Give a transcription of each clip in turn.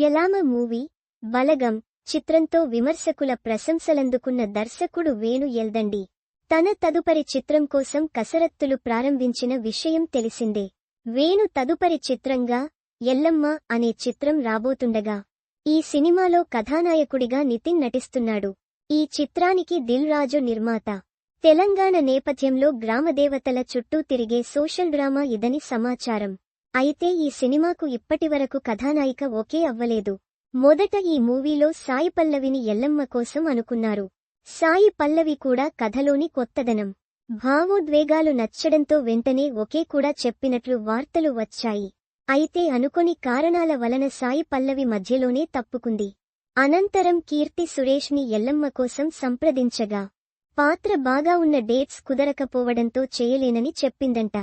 యలామ movie బలగం చిత్రంతో విమర్శకుల ప్రశంసలందుకున్న దర్శకుడు వేణు ఎల్దండి. తన తదుపరి చిత్రం కోసం కసరత్తులు ప్రారంభించిన విషయం తెలిసిందే. వేణు తదుపరి చిత్రంగా ఎల్లమ్మ అనే చిత్రం రాబోతుండగా ఈ సినిమాలో కథానాయకుడిగా నితిన్ నటిస్తున్నాడు. ఈ చిత్రానికి దిల్ రాజు నిర్మాత. తెలంగాణ నేపథ్యంలో గ్రామదేవతల చుట్టూ తిరిగే సోషల్ డ్రామా ఇదని సమాచారం. అయితే ఈ సినిమాకు ఇప్పటివరకు కథానాయిక ఓకే అవ్వలేదు. మొదట ఈ మూవీలో సాయి పల్లవిని ఎల్లమ్మ కోసం అనుకున్నారు. సాయి పల్లవి కూడా కథలోని కొత్తదనం. భావోద్వేగాలు నచ్చడంతో వెంటనే ఒకే కూడా చెప్పినట్లు వార్తలు వచ్చాయి. అయితే అనుకొని కారణాల వలన సాయి పల్లవి మధ్యలోనే తప్పుకుంది. అనంతరం కీర్తి సురేష్ని ఎల్లమ్మ కోసం సంప్రదించగా పాత్ర బాగా ఉన్న డేట్స్ కుదరకపోవడంతో చేయలేనని చెప్పిందంట.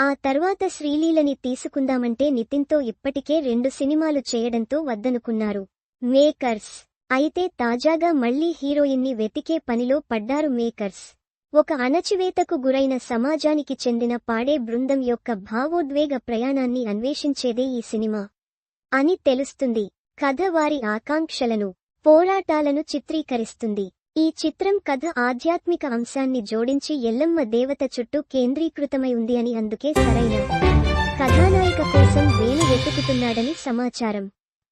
ఆ తర్వాత శ్రీలీలని తీసుకుందామంటే నితిన్తో ఇప్పటికే రెండు సినిమాలు చేయడంతో వద్దనుకున్నారు. మేకర్స్. అయితే తాజాగా మళ్ళీ హీరోయిన్ని వెతికే పనిలో పడ్డారు మేకర్స్. ఒక అణచివేతకు గురైన సమాజానికి చెందిన పాడే బృందం యొక్క భావోద్వేగ ప్రయాణాన్ని అన్వేషించేదే ఈ సినిమా. అని తెలుస్తుంది. కథ వారి ఆకాంక్షలను పోరాటాలను చిత్రీకరిస్తుంది. ఈ చిత్రం కథ ఆధ్యాత్మిక అంశాన్ని జోడించి ఎల్లమ్మ దేవత చుట్టూ కేంద్రీకృతమై ఉంది అని అందుకే సరైన కథానాయిక కోసం వేలు వెతుకుతున్నాడని సమాచారం.